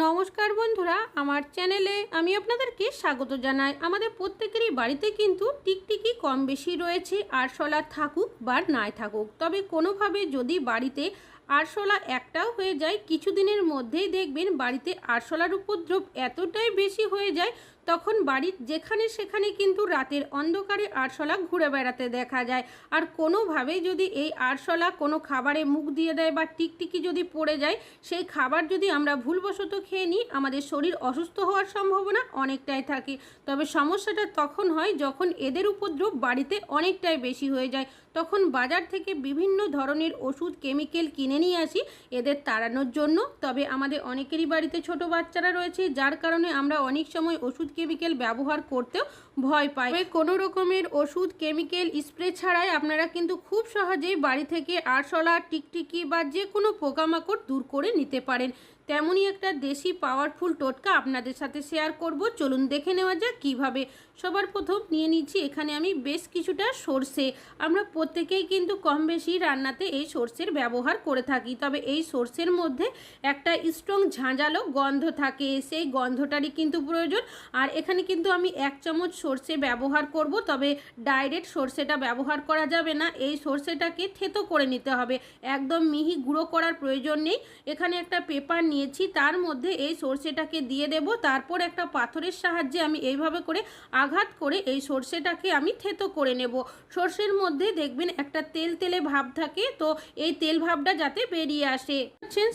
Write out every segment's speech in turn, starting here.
নমস্কার বন্ধুরা, আমার চ্যানেলে আমি আপনাদেরকে স্বাগত জানাই। আমাদের প্রত্যেকেরই বাড়িতে কিন্তু টিকটিকি কম বেশি রয়েছে, আর আরশোলা থাকুক বা নাই থাকুক। তবে কোনোভাবে যদি বাড়িতে আরশোলা একটাও হয়ে যায়। কিছুদিনের মধ্যেই দেখবেন বাড়িতে আরশোলার উপদ্রব এতটাই বেশি হয়ে যায়, তখন বাড়ির যেখানে সেখানে কিন্তু রাতের অন্ধকারে আরশোলা ঘুরে বেড়াতে দেখা যায়। আর কোনোভাবেই যদি এই আরশোলা কোনো খাবারে মুখ দিয়ে দেয় বা টিকটিকি যদি পড়ে যায়, সেই খাবার যদি আমরা ভুলবশত খেয়ে নিই, আমাদের শরীর অসুস্থ হওয়ার সম্ভাবনা অনেকটাই থাকে। তবে সমস্যাটা তখন হয় যখন এদের উপদ্রব বাড়িতে অনেকটাই বেশি হয়ে যায়। তখন বাজার থেকে বিভিন্ন ধরনের ওষুধ, কেমিক্যাল কিনে নিয়ে আসি এদের তাড়ানোর জন্য। তবে আমাদের অনেকেরই বাড়িতে ছোট বাচ্চারা রয়েছে, যার কারণে আমরা অনেক সময় ওষুধ, কেমিক্যাল ব্যবহার করতেও ভয় পাই। কোনো রকমের ওষুধ, কেমিক্যাল স্প্রে ছাড়াই আপনারা কিন্তু খুব সহজেই বাড়ি থেকে আরশোলা, টিকটিকি বা যে কোনো পোকামাকড় দূর করে নিতে পারেন। তেমনই একটা দেশি পাওয়ারফুল টোটকা আপনাদের সাথে শেয়ার করব। চলুন দেখে নেওয়া যাক কীভাবে সবার প্রথম নিয়ে নিচ্ছি। এখানে আমি বেশ কিছুটা সর্ষে। আমরা প্রত্যেকেই কিন্তু কম বেশি রান্নাতে এই সর্ষের ব্যবহার করে থাকি। তবে এই সর্ষের মধ্যে একটা স্ট্রং ঝাঁঝালো গন্ধ থাকে। সেই গন্ধটারই কিন্তু প্রয়োজন। আর এখানে কিন্তু আমি এক চামচ সর্ষে ব্যবহার করব। তবে ডাইরেক্ট সর্ষেটা ব্যবহার করা যাবে না। এই সর্ষেটাকে থেতো করে নিতে হবে। একদম মিহি গুঁড়ো করার প্রয়োজন নেই। এখানে একটা পেপার নিয়েছি, তার মধ্যে এই সর্ষেটাকে দিয়ে দেব। তারপর একটা পাথরের সাহায্যে আমি এইভাবে করে আঘাত করে এই সর্ষেটাকে আমি থেতো করে নেব। সর্ষের মধ্যে দেখবেন একটা তেল তেলে ভাব থাকে, তো এই তেল ভাবটা যাতে বেরিয়ে আসে।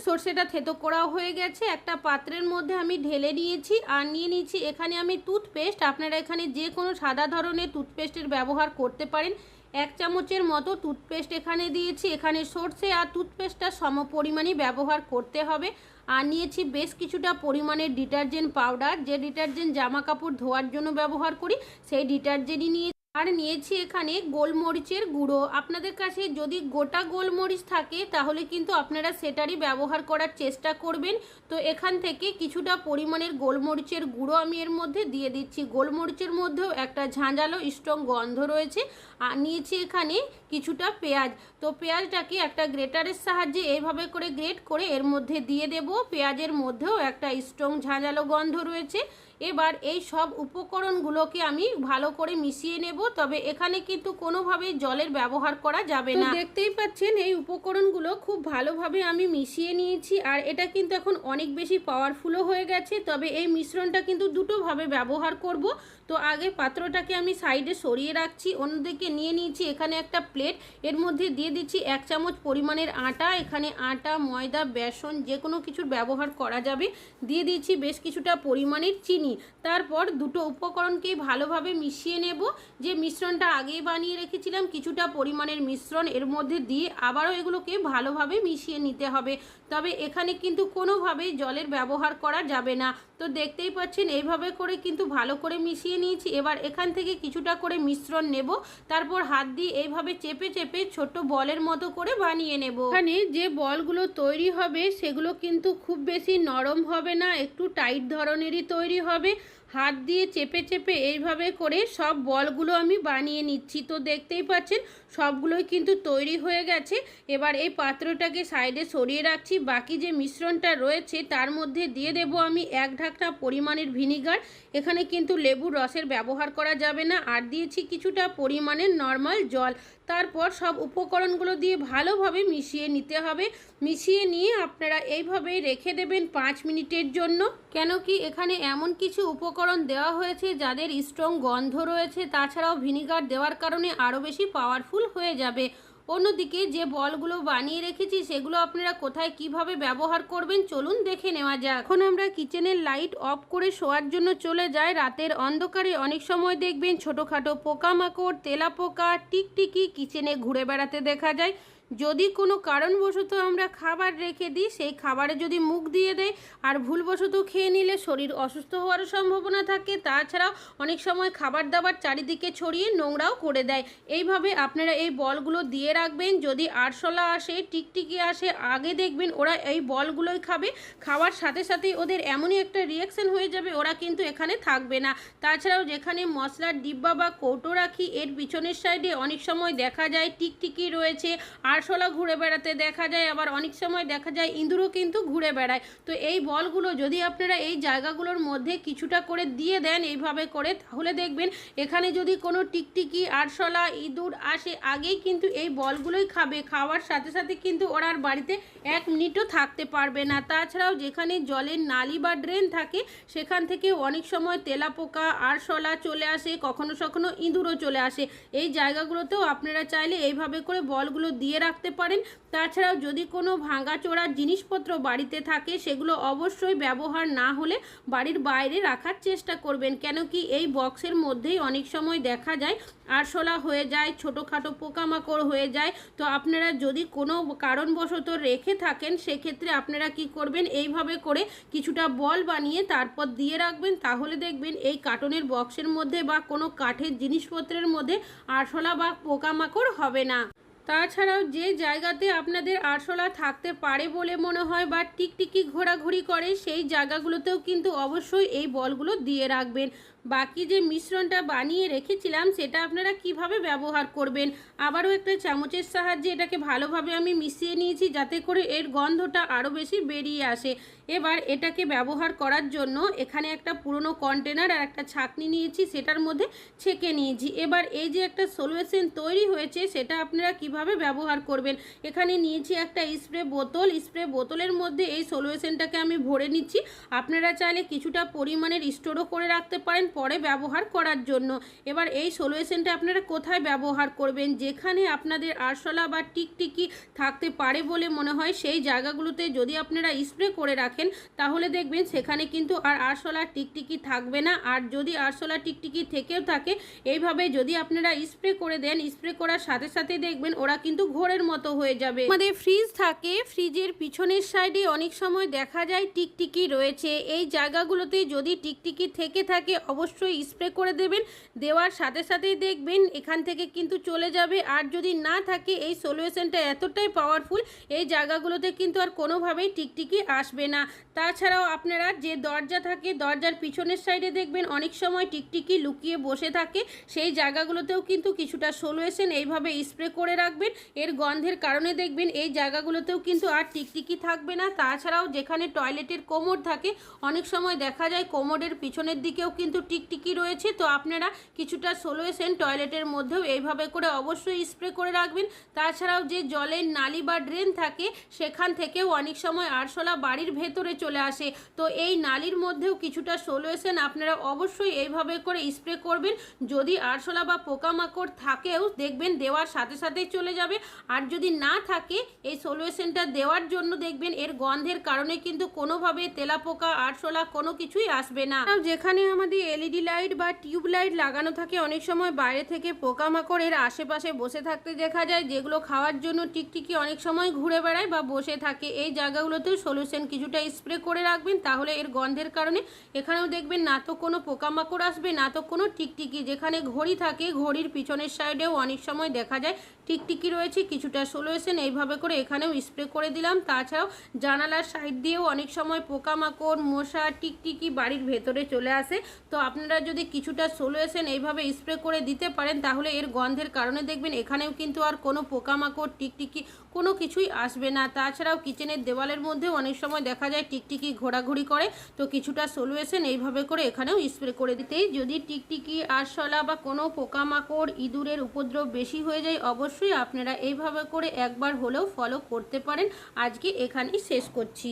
সর্ষেটা থেতো করা হয়ে গেছে। একটা পাত্রের মধ্যে আমি ঢেলে নিয়েছি আর নিয়ে নিয়েছি। এখানে আমি টুথপেস্ট আপনারা এখানে যে কোনো সাদা ধরনের টুথপেস্টের ব্যবহার করতে পারেন। এক চামচের মতো টুথপেস্ট এখানে দিয়েছি। এখানে সর্ষে আর টুথপেস্টটা সম পরিমাণই ব্যবহার করতে হবে। আর নিয়েছি বেশ কিছুটা পরিমাণের ডিটারজেন্ট পাউডার যে ডিটারজেন্ট জামা কাপড় ধোয়ার জন্য ব্যবহার করি, সেই ডিটারজেন্টই নিয়ে আর নিয়েছি এখানে গোলমরিচের গুঁড়ো। আপনাদের কাছে যদি গোটা গোলমরিচ থাকে, তাহলে কিন্তু আপনারা সেটারই ব্যবহার করার চেষ্টা করবেন। তো এখান থেকে কিছুটা পরিমাণের গোলমরিচের গুঁড়ো আমি এর মধ্যে দিয়ে দিচ্ছি। গোলমরিচের মধ্যেও একটা ঝাঁঝালো স্ট্রং গন্ধ রয়েছে। আর নিয়েছি এখানে কিছুটা পেঁয়াজ। তো পেঁয়াজটাকে একটা গ্রেটারের সাহায্যে এইভাবে করে গ্রেট করে এর মধ্যে দিয়ে দেব। পেঁয়াজের মধ্যেও একটা স্ট্রং ঝাঁঝালো গন্ধ রয়েছে। এবার এই সব উপকরণগুলোকে আমি ভালো করে মিশিয়ে নেব তবে এখানে কিন্তু কোনোভাবেই জলের ব্যবহার করা যাবে না। দেখতেই পাচ্ছেন এই উপকরণগুলো খুব ভালোভাবে আমি মিশিয়ে নিয়েছি আর এটা কিন্তু এখন অনেক বেশি পাওয়ারফুলও হয়ে গেছে তবে এই মিশ্রণটা কিন্তু দুটোভাবে ব্যবহার করব। তো আগে পাত্রটাকে আমি সাইডে সরিয়ে রাখছি অন্যদিকে নিয়ে নিয়েছি এখানে একটা প্লেট এর মধ্যে দিয়ে দিচ্ছি এক চামচ পরিমাণের আটা এখানে আটা ময়দা বেসন যে কোনো কিছুর ব্যবহার করা যাবে। দিয়ে দিচ্ছি বেশ কিছুটা পরিমাণের চিনি। তারপর দুটো উপকরণকেই ভালোভাবে মিশিয়ে নেব। যে মিশ্রণটা আগেই বানিয়ে রেখেছিলাম, কিছুটা পরিমাণের মিশ্রণ এর মধ্যে দিয়ে আবারও এগুলোকে ভালোভাবে মিশিয়ে নিতে হবে। তবে এখানে কিন্তু কোনোভাবেই জলের ব্যবহার করা যাবে না। তো দেখতেই পাচ্ছেন, এইভাবে করে কিন্তু ভালো করে মিশিয়ে নিয়েছি। এবার এখান থেকে কিছুটা করে মিশ্রণ নেব, তারপর হাত দিয়ে এইভাবে চেপে চেপে ছোট বলের মতো করে বানিয়ে নেব। এখানে যে বলগুলো তৈরি হবে, সেগুলো কিন্তু খুব বেশি নরম হবে না, একটু টাইট ধরনেরই তৈরি হবে। হাত দিয়ে চেপে চেপে এইভাবে করে সব বলগুলো আমি বানিয়ে নিচ্ছি। তো দেখতেই পাচ্ছেন, সবগুলোই কিন্তু তৈরি হয়ে গেছে। এবার এই পাত্রটাকে সাইডে সরিয়ে রাখছি। বাকি যে মিশ্রণটা রয়েছে, তার মধ্যে দিয়ে দেব আমি এক ঢাকনা পরিমাণের ভিনিগার। এখানে কিন্তু লেবুর রসের ব্যবহার করা যাবে না। আর দিয়েছি কিছুটা পরিমাণের নর্মাল জল। তারপর সব উপকরণগুলো দিয়ে ভালোভাবে মিশিয়ে নিতে হবে। মিশিয়ে নিয়ে আপনারা এইভাবে রেখে দেবেন পাঁচ মিনিটের জন্য। কেন কি এখানে এমন কিছু উপকরণ দেওয়া হয়েছে যাদের স্ট্রং গন্ধ রয়েছে, তাছাড়াও ভিনিগার দেওয়ার কারণে আরও বেশি পাওয়ারফুল হয়ে যাবে। অন্যদিকে যে বলগুলো বানিয়ে রেখেছি সেগুলো আপনারা কোথায় কীভাবে ব্যবহার করবেন চলুন দেখে নেওয়া যাক। এখন আমরা কিচেনের লাইট অফ করে শোয়ার জন্য চলে যাই। রাতের অন্ধকারে অনেক সময় দেখবেন ছোটোখাটো পোকামাকড় তেলা পোকা টিকটিকি কিচেনে ঘুরে বেড়াতে দেখা যায়। যদি কোনো কারণবশত আমরা খাবার রেখে দিই, সেই খাবারে যদি মুখ দিয়ে দেয় আর ভুলবশত খেয়ে নিলে শরীর অসুস্থ হওয়ারও সম্ভাবনা থাকে। তাছাড়াও অনেক সময় খাবার দাবার চারিদিকে ছড়িয়ে নোংরাও করে দেয়। এইভাবে আপনারা এই বলগুলো দিয়ে রাখবেন। যদি আরশোলা আসে, টিকটিকি আসে, আগে দেখবেন ওরা এই বলগুলোই খাবে। খাওয়ার সাথে সাথেই ওদের এমনই একটা রিয়াকশন হয়ে যাবে, ওরা কিন্তু এখানে থাকবে না। তাছাড়াও যেখানে মশলার ডিব্বা বা কৌটো রাখি, এর পিছনের সাইডে অনেক সময় দেখা যায় টিকটিকি রয়েছে। আর আরশোলা ঘুরে বেড়াতে দেখা যায়, আবার অনেক সময় দেখা যায় ইঁদুরও কিন্তু ঘুরে বেড়ায়। তো এই বলগুলো যদি আপনারা এই জায়গাগুলোর মধ্যে কিছুটা করে দিয়ে দেন এইভাবে করে, তাহলে দেখবেন এখানে যদি কোনো টিকটিকি, আরশোলা, ইঁদুর আসে, আগেই কিন্তু এই বলগুলোই খাবে। খাওয়ার সাথে সাথে কিন্তু ওরা আর বাড়িতে এক মিনিটও থাকতে পারবে না। তাছাড়াও যেখানে জলের নালি বা ড্রেন থাকে, সেখান থেকে অনেক সময় তেলাপোকা, আরশোলা চলে আসে কখনো কখনো ইঁদুরও চলে আসে। এই জায়গাগুলোতেও আপনারা চাইলে এইভাবে করে বলগুলো দিয়ে রাখতে পারেন। তাছাড়াও যদি কোনো ভাঙা চোরার জিনিসপত্র বাড়িতে থাকে, সেগুলো অবশ্যই ব্যবহার না হলে বাড়ির বাইরে রাখার চেষ্টা করবেন। কেন কি এই বক্সের মধ্যেই অনেক সময় দেখা যায়, আরশোলা হয়ে যায়, ছোটোখাটো পোকামাকড় হয়ে যায়। তো আপনারা যদি কোনো কারণবশত রেখে থাকেন, সেক্ষেত্রে আপনারা কি করবেন? এইভাবে করে কিছুটা বল বানিয়ে তারপর দিয়ে রাখবেন। তাহলে দেখবেন এই কার্টনের বক্সের মধ্যে বা কোনো কাঠের জিনিসপত্রের মধ্যে আরশোলা বা পোকামাকড় হবে না। তাছাড়াও যে জায়গাতে আপনাদের আরশোলা থাকতে পারে বলে মনে হয় বা টিকটিকি ঘোরাঘুরি করে, সেই জায়গাগুলোতেও কিন্তু অবশ্যই এই বলগুলো দিয়ে রাখবেন। বাকি যে মিশ্রণটা বানিয়ে রেখেছিলাম, সেটা আপনারা কীভাবে ব্যবহার করবেন? আবারও একটা চামচের সাহায্যে এটাকে ভালোভাবে আমি মিশিয়ে নিয়েছি, যাতে করে এর গন্ধটা আরও বেশি বেরিয়ে আসে। এবার এটাকে ব্যবহার করার জন্য এখানে একটা পুরনো কন্টেনার আর একটা ছাকনি নিয়েছি, সেটার মধ্যে ছেঁকে নিয়েছি। এবার এই যে একটা সলিউশন তৈরি হয়েছে, সেটা আপনারা কীভাবে ব্যবহার করবেন? এখানে নিয়েছি একটা স্প্রে বোতল। স্প্রে বোতলের মধ্যে এই সলিউশনটাকে আমি ভরে নিচ্ছি। আপনারা চাইলে কিছুটা পরিমাণের স্টোরও করে রাখতে পারেন। পরে ব্যবহার করার জন্য। এবার এই সলিউশনটা আপনারা কোথায় ব্যবহার করবেন? যেখানে আপনাদের আরশোলা বা টিকটিকি থাকতে পারে বলে মনে হয়, সেই জায়গাগুলোতে যদি আপনারা স্প্রে করে রাখেন, তাহলে দেখবেন সেখানে কিন্তু আর আরশোলা টিকটিকি থাকবে না। আর যদি আরশোলা টিকটিকি থেকেও থাকে, এইভাবে যদি আপনারা স্প্রে করে দেন স্প্রে করার সাথে সাথে দেখবেন ওরা কিন্তু ঘোরের মতো হয়ে যাবে। আমাদের ফ্রিজ থাকে ফ্রিজের পিছনের সাইডে অনেক সময় দেখা যায় টিকটিকি রয়েছে। এই জায়গাগুলোতে যদি টিকটিকি থেকে থাকে অবশ্যই স্প্রে করে দেবেন। দেওয়ার সাথে সাথেই দেখবেন এখান থেকে কিন্তু চলে যাবে। আর যদি না থাকে, এই সলিউশনটা এতটাই পাওয়ারফুল এই জায়গাগুলোতে কিন্তু আর কোনোভাবেই টিকটিকি আসবে না। তাছাড়াও আপনারা যে দরজা থাকে, দরজার পিছনের সাইডে দেখবেন অনেক সময় টিকটিকি লুকিয়ে বসে থাকে। সেই জায়গাগুলোতেও কিন্তু কিছুটা সলিউশন এইভাবে স্প্রে করে রাখবেন। এর গন্ধের কারণে দেখবেন এই জায়গাগুলোতেও কিন্তু আর টিকটিকি থাকবে না। তাছাড়াও যেখানে টয়লেটের কোমর থাকে, অনেক সময় দেখা যায় কোমরের পিছনের দিকেও কিন্তু টিকটিকি রয়েছে, তো আপনারা কিছুটা সলিউশন টয়লেটের মধ্যেও এইভাবে করে অবশ্যই স্প্রে করে রাখবেন। তাছাড়াও যে জলের নালি বা ড্রেন থাকে, সেখান থেকেও অনেক সময় আরশোলা বাড়ির ভেতরে চলে আসে। তো এই নালির মধ্যেও কিছুটা সলিউশন আপনারা অবশ্যই এইভাবে করে স্প্রে করবেন। যদি আরশোলা বা পোকামাকড় থাকেও, দেখবেন দেওয়ার সাথে সাথেই চলে যাবে। আর যদি না থাকে, এই সলিউশনটা দেওয়ার জন্য দেখবেন এর গন্ধের কারণে কিন্তু কোনোভাবে তেলাপোকা, আরশোলা কোনো কিছুই আসবে না। যেখানে আমাদের এলইডি লাইট বা টিউব লাইট লাগানো থাকে, অনেক সময় বাইরে থেকে পোকামাকড়ের আশেপাশে বসে থাকতে দেখা যায়, যেগুলো খাওয়ার জন্য টিকটিকি অনেক সময় ঘুরে বেড়ায় বা বসে থাকে। এই জায়গাগুলোতেও সলিউশন কিছুটা স্প্রে করে রাখবেন, তাহলে এর গন্ধের কারণে এখানেও দেখবেন না তো কোনো পোকামাকড় আসবে, না তো কোনো টিকটিকি। যেখানে ঘড়ি থাকে, ঘড়ির পিছনের সাইডেও অনেক সময় দেখা যায় টিকটিকি রয়েছে, কিছুটা সোলোয়েশন এইভাবে করে এখানেও স্প্রে করে দিলাম। তাছাড়াও জানালার সাইড দিয়েও অনেক সময় পোকামাকড়, মশা, টিকটিকি বাড়ির ভেতরে চলে আসে। তো আপনারা যদি কিছুটা সোলোয়েশন এইভাবে স্প্রে করে দিতে পারেন, তাহলে এর গন্ধের কারণে দেখবেন এখানেও কিন্তু আর কোনো পোকামাকড়, টিকটিকি কোনো কিছুই আসবে না। তাছাড়াও কিচেনের দেওয়ালের মধ্যে অনেক সময় দেখা যায় টিকটিকি ঘোরাঘুরি করে, তো কিছুটা সলুয়েশন এইভাবে করে এখানেও স্প্রে করে দিতেই। যদি টিকটিকি, আরশলা বা কোনো পোকামাকড়, ইঁদুরের উপদ্রব বেশি হয়ে যায়, অবশ্যই আপনারা এইভাবে করে একবার হলেও ফলো করতে পারেন। আজকে এখানেই শেষ করছি।